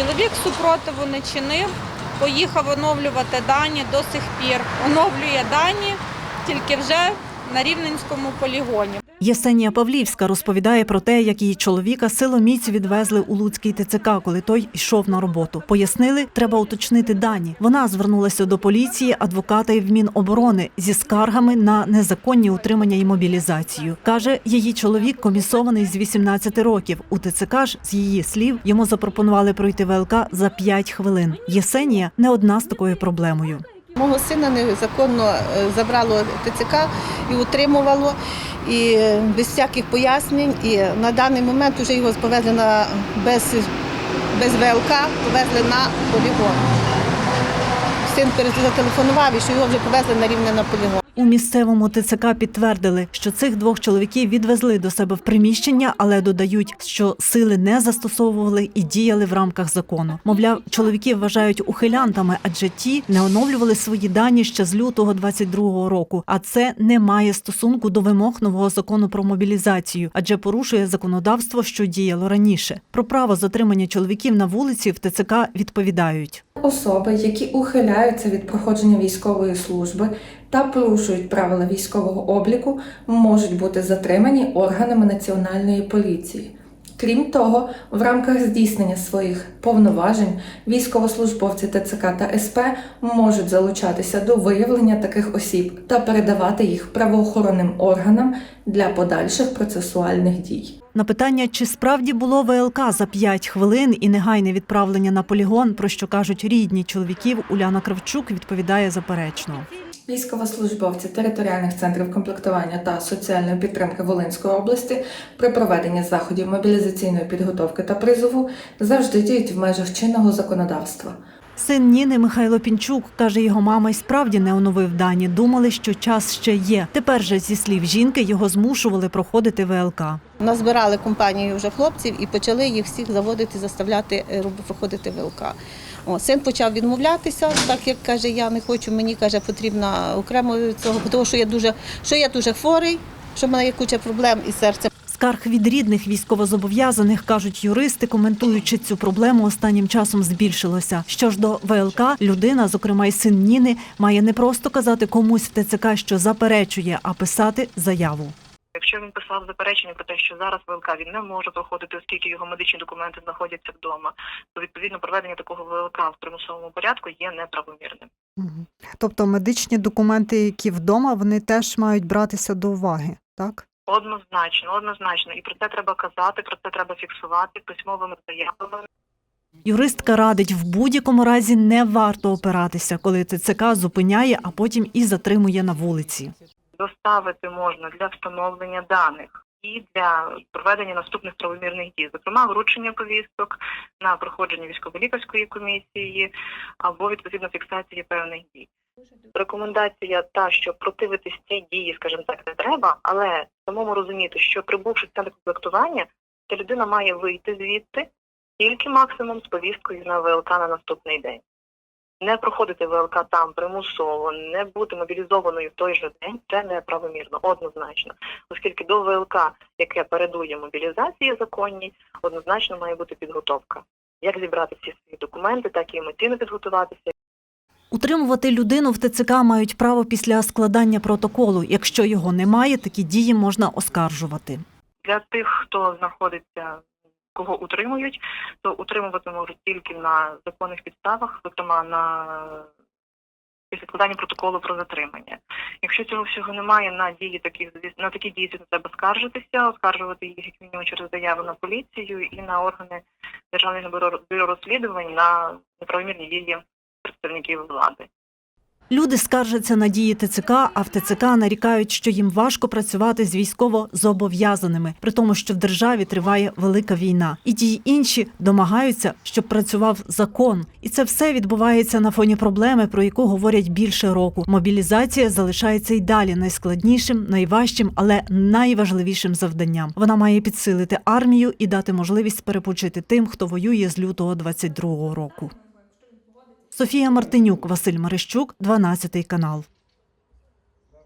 Чоловік супротиву не чинив, поїхав оновлювати дані до сих пір. Оновлює дані тільки вже на Рівненському полігоні. Єсенія Павлівська розповідає про те, як її чоловіка силоміць відвезли у Луцький ТЦК, коли той йшов на роботу. Пояснили, треба уточнити дані. Вона звернулася до поліції, адвоката і в Міноборони зі скаргами на незаконні утримання і мобілізацію. Каже, її чоловік комісований з 18 років. У ТЦК ж з її слів йому запропонували пройти ВЛК за 5 хвилин. Єсенія не одна з такою проблемою. Мого сина незаконно е, забрало ТЦК і утримувало, і без всяких пояснень. І на даний момент вже його повезли на без, без ВЛК, повезли на полігон. Син перезателефонував, і що його вже повезли на рівне на полігон. У місцевому ТЦК підтвердили, що цих двох чоловіків відвезли до себе в приміщення, але додають, що сили не застосовували і діяли в рамках закону. Мовляв, чоловіків вважають ухилянтами, адже ті не оновлювали свої дані ще з лютого 22-го року. А це не має стосунку до вимог нового закону про мобілізацію, адже порушує законодавство, що діяло раніше. Про право затримання чоловіків на вулиці в ТЦК відповідають. Особи, які ухиляються від проходження військової служби та порушують правила військового обліку, можуть бути затримані органами національної поліції. Крім того, в рамках здійснення своїх повноважень військовослужбовці ТЦК та СП можуть залучатися до виявлення таких осіб та передавати їх правоохоронним органам для подальших процесуальних дій. На питання, чи справді було ВЛК за 5 хвилин і негайне відправлення на полігон, про що кажуть рідні чоловіків, Уляна Кравчук відповідає заперечно. Військовослужбовці територіальних центрів комплектування та соціальної підтримки Волинської області при проведенні заходів мобілізаційної підготовки та призову завжди діють в межах чинного законодавства. Син Ніни Михайло Пінчук каже, його мама й справді не оновив дані. Думали, що час ще є. Тепер же, зі слів жінки, його змушували проходити ВЛК. Назбирали компанію вже хлопців і почали їх всіх заводити, заставляти е, проходити ВЛК. О, син почав відмовлятися, так як каже, я не хочу, мені каже, потрібно окремо цього, тому що я дуже, що я дуже хворий, що в мене є куча проблем із серцем. Скарг від рідних військовозобов'язаних, кажуть юристи, коментуючи цю проблему, останнім часом збільшилося. Що ж до ВЛК, людина, зокрема й син Ніни, має не просто казати комусь в ТЦК, що заперечує, а писати заяву. Якщо він писав заперечення про те, що зараз ВЛК він не може проходити, оскільки його медичні документи знаходяться вдома, то відповідно проведення такого ВЛК в примусовому порядку є неправомірним. Тобто медичні документи, які вдома, вони теж мають братися до уваги, так? Однозначно, однозначно, і про це треба казати, про це треба фіксувати письмовими заявами. Юристка радить в будь-якому разі не варто опиратися, коли ТЦК зупиняє, а потім і затримує на вулиці. Доставити можна для встановлення даних і для проведення наступних правомірних дій, зокрема вручення повісток на проходження військово-лікарської комісії або відповідно фіксації певних дій. Рекомендація та, що противитись цій дії, скажімо так, не треба, але самому розуміти, що прибувши в центр комплектування, ця людина має вийти звідти тільки максимум з повісткою на ВЛК на наступний день. Не проходити ВЛК там примусово, не бути мобілізованою в той же день це неправомірно, однозначно. Оскільки до ВЛК, яке передує мобілізації законній, однозначно має бути підготовка. Як зібрати всі свої документи, так і емоційно підготуватися, Утримувати людину в ТЦК мають право після складання протоколу. Якщо його немає, такі дії можна оскаржувати. Для тих, хто знаходиться, кого утримують, то утримувати можуть тільки на законних підставах, зокрема на після складання протоколу про затримання. Якщо цього всього немає, на дії такі на такі дії звісно, треба скаржитися, оскаржувати їх як мінімум через заяву на поліцію і на органи державного бюро розслідувань на неправомірні дії представників влади. Люди скаржаться на дії ТЦК, а в ТЦК нарікають, що їм важко працювати з військово зобов'язаними, при тому, що в державі триває велика війна. І ті інші домагаються, щоб працював закон. І це все відбувається на фоні проблеми, про яку говорять більше року. Мобілізація залишається й далі найскладнішим, найважчим, але найважливішим завданням. Вона має підсилити армію і дати можливість перепочити тим, хто воює з лютого 22-го року. Софія Мартинюк, Василь Марищук, 12 канал.